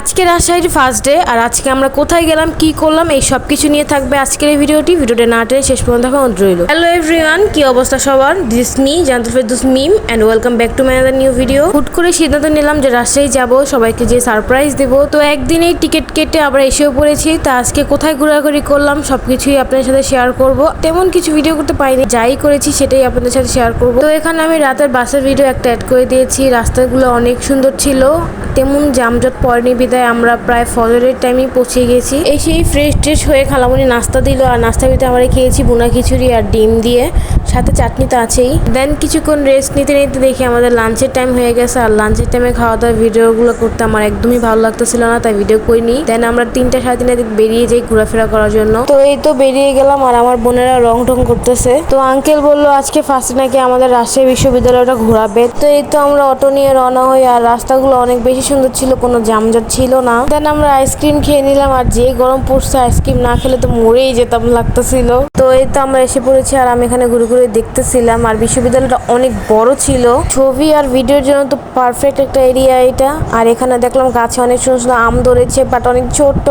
আজকে রাজশাহীর first day আর আজকে আমরা কোথায় গেলাম, কি করলাম, এই সব কিছু নিয়ে থাকবে আজকের এই ভিডিওটি। ভিডিওটা না টেনে শেষ পর্যন্ত দেখা রইল। হ্যালো এভরিওয়ান কি অবস্থা সবার? দিস মি জানতে Ferdous Mim and welcome back to my other new video হুট করে সিদ্ধান্ত নিলাম যে রাজশাহী যাব, সবাইকে যে সারপ্রাইজ দেবো। তো একদিনেই টিকিট কেটে আমরা এসেও পড়েছি, তা আজকে কোথায় ঘোরাঘুরি করলাম সব কিছুই আপনাদের সাথে শেয়ার করব। তেমন কিছু ভিডিও করতে পারিনি, যাই করেছি সেটাই আপনাদের সাথে শেয়ার করব। তো এখানে আমি রাতের বাসের ভিডিও একটা অ্যাড করে দিয়েছি, রাস্তাগুলো অনেক সুন্দর ছিল, তেমন জামজট পড়েনি বিদায় আমরা প্রায় ফজরের টাইমেই পৌঁছে গেছি। এই সেই ফ্রেশ ট্রেশ হয়ে খালামুনি নাস্তা দিল, আর নাস্তার ভিতরে আমরা খেয়েছি বোনা খিচুড়ি আর ডিম দিয়ে। সাথে চাটনি তো আছেই। দেন কিছুক্ষণ রেস্ট নিতে নিতে দেখি আমাদের লাঞ্চের টাইম হয়ে গেছে, আর লাঞ্চের টাইমে খাওয়া দাওয়ার ভিডিওগুলো করতে আমার একদমই ভালো লাগতেছিল না, তাই ভিডিও করিনি। দেন আমরা তিনটা সাড়ে তিনটা বেরিয়ে যাই ঘোরাফেরা করার জন্য। তো এই তো বেরিয়ে গেলাম, আর আমার বোনেরা রং টং করতেছে। তো আঙ্কেল বলল, আজকে ফার্স্টে নাকি আমাদের রাজশাহী বিশ্ববিদ্যালয়টা ঘোরাবে। তো এই তো আমরা অটো নিয়ে রওনা হই, আর রাস্তাগুলো অনেক বেশি সুন্দর ছিল, কোনো জামজট ছিল না। দেন আমরা আইসক্রিম খেয়ে নিলাম আর যে গরম পড়ছে আইসক্রিম না খেলে তো মরেই যেতাম লাগতেছিল। তো এই তো আমরা এসে পড়েছি আর আমি এখানে ঘুরে ঘুরে দেখতেছিলাম আর বিশ্ববিদ্যালয়টা অনেক বড় ছিল। ছবি আর ভিডিওর জন্য তো পারফেক্ট একটা এরিয়া এটা। আর এখানে দেখলাম গাছে অনেক সুন্দর সুন্দর আম ধরেছে বাট অনেক ছোট।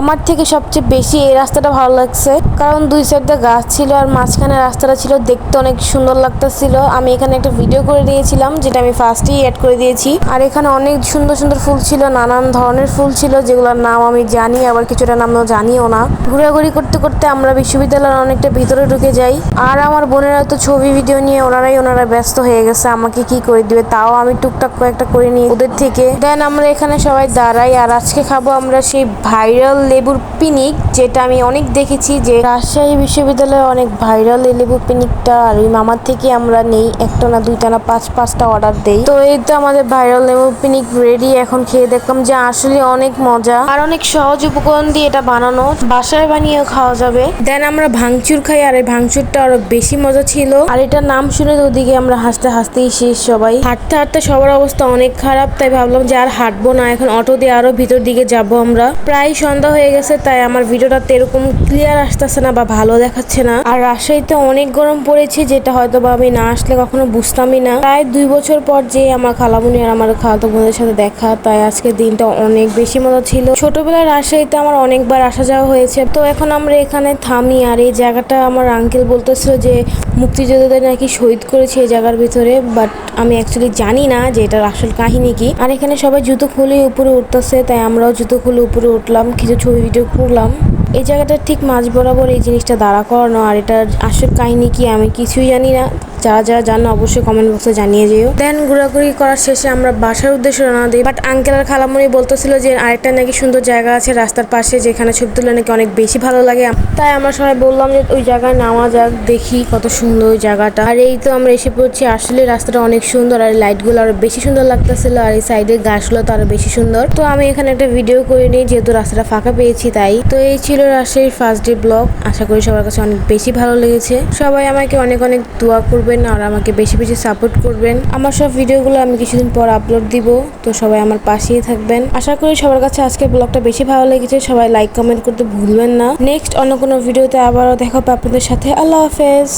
আমার থেকে সবচেয়ে বেশি এই রাস্তাটা ভালো লাগছে। কারণ দুই সাইডে গাছ ছিল আর মাঝখানে রাস্তাটা ছিল দেখতে অনেক সুন্দর লাগতেছিল। আমি এখানে একটা ভিডিও করে দিয়েছিলাম, যেটা আমি ফার্স্টেই অ্যাড করে দিয়েছি। আর এখানে অনেক সুন্দর সুন্দর ফুল ছিল, নানান ধরনের ফুল ছিল যেগুলোর নাম আমি জানি, আবার কিছুটা নাম জানিও না। ঘোরাঘুরি করতে করতে আমরা বিশ্ববিদ্যালয়ের অনেকটা ভিতরে ঢুকে যাই। আর আমার বোনেরা তো ছবি, ভিডিও নিয়ে ওনারাই ওনারা ব্যস্ত হয়ে গেছে, আমাকে কি করে দিবে তাও আমি টুকটাক কয়েকটা করে নিই ওদের থেকে। দেন আমরা এখানে সবাই দাঁড়াই, আর আজকে খাব আমরা সেই ভাইরাল লেবুর পিনিক, যেটা আমি অনেক দেখেছি যে রাজশাহী বিশ্ববিদ্যালয়ে অনেক ভাইরাল এই লেবুর পিনিকটা, আর ওই মামার থেকে আমরা নেই, একটা না দুইটা না পাঁচ, পাঁচটা অর্ডার দেই। তো এই তো আমাদের ভাইরাল লেবু পিনিক রেডি এখন খেয়ে দেখলাম যে আসলে অনেক মজা। আর অনেক সহজ উপকরণ দিয়ে এটা বানানো। বাসায় বানিয়েও খাওয়া যাবে। দেন আমরা ভাঙচুর খাই, আর এই ভাঙচুরটা আরও বেশি মজা ছিল। আর এটার নাম শুনে ওদিকে আমরা হাসতে হাসতেই শেষ সবাই। হাঁটতে হাঁটতে সবার অবস্থা অনেক খারাপ, তাই ভাবলাম যে আর হাঁটবো না, এখন অটো দিয়ে আরও ভিতর দিকে যাব আমরা। প্রায় সন্ধ্যা হয়ে গেছে, তাই আমার ভিডিওটা এরকম ক্লিয়ার আসতেছে না বা ভালো দেখাচ্ছে না। আর রাজশাহীতে অনেক গরম পড়েছে, যেটা হয়তো বা আমি না আসলে কখনো বুঝতামই না। প্রায় দুই বছর পর যে আমার খালামুনি আর আমার খালাতো বোনদের সাথে দেখা, তাই আজকে দিনটা অনেক বেশি মজা ছিল। ছোটবেলায় রাজশাহীতে আমার অনেকবার আসা যাওয়া হয়েছে। তো এখন আমরা এখানে থামি আর এই জায়গাটা আমার আঙ্কেল বলতেছিল যে মুক্তিযোদ্ধাদের নাকি শহীদ করেছে এই জায়গার ভিতরে বাট আমি অ্যাকচুয়ালি জানি না যে এটার আসল কাহিনী কি। আর এখানে সবাই জুতো খুলে উপরে উঠতেছে, তাই আমরাও জুতো খুলে উপরে উঠলাম, কিছু ছবি ভিডিও করলাম। এই জায়গাটার ঠিক মাঝ বরাবর এই জিনিসটা দাঁড়া করানো, আর এটার আসল কাহিনী কি আমি কিছুই জানি না। যারা যারা জানো অবশ্যই কমেন্ট বক্সে জানিয়ে যেও। দেন ঘোরাঘুরি করার শেষে আমরা বাসার উদ্দেশ্যে রওনা দিই। বাট আঙ্কেল আর খালামুনি বলতেছিল যে আরেকটা নাকি সুন্দর জায়গা আছে রাস্তার পাশে, যেখানে ছবি তুলে নাকি অনেক বেশি ভালো লাগে। তাই আমরা সবাই বললাম যে ওই জায়গায় নামা যাক, দেখি কত সুন্দর ওই জায়গাটা। আর এই তো আমরা এসে পড়ছি। আসলে রাস্তাটা অনেক সুন্দর আর লাইটগুলো আরও বেশি সুন্দর লাগতেছিল আর এই সাইডের গাছগুলো তো আরও বেশি সুন্দর। তো আমি এখানে একটা ভিডিও করে নিই যেহেতু রাস্তাটা ফাঁকা পেয়েছি তাই। তো এই ছিল রাজশাহীর ফার্স্ট ডে ব্লগ আশা করি সবার কাছে অনেক বেশি ভালো লেগেছে। সবাই আমাকে অনেক অনেক দোয়া করবেন আর আমাকে বেশি বেশি সাপোর্ট করবেন। আমার সব ভিডিওগুলো আমি কিছুদিন পর আপলোড দিব, তো সবাই আমার পাশেই থাকবেন। আশা করি সবার কাছে আজকে ব্লগটা বেশি ভালো লেগেছে, সবাই লাইক কমেন্ট করতে ভুলবেন না। নেক্সট অন্য কোনো ভিডিওতে আবারও দেখা হবে আপনাদের সাথে। আল্লাহ হাফেজ।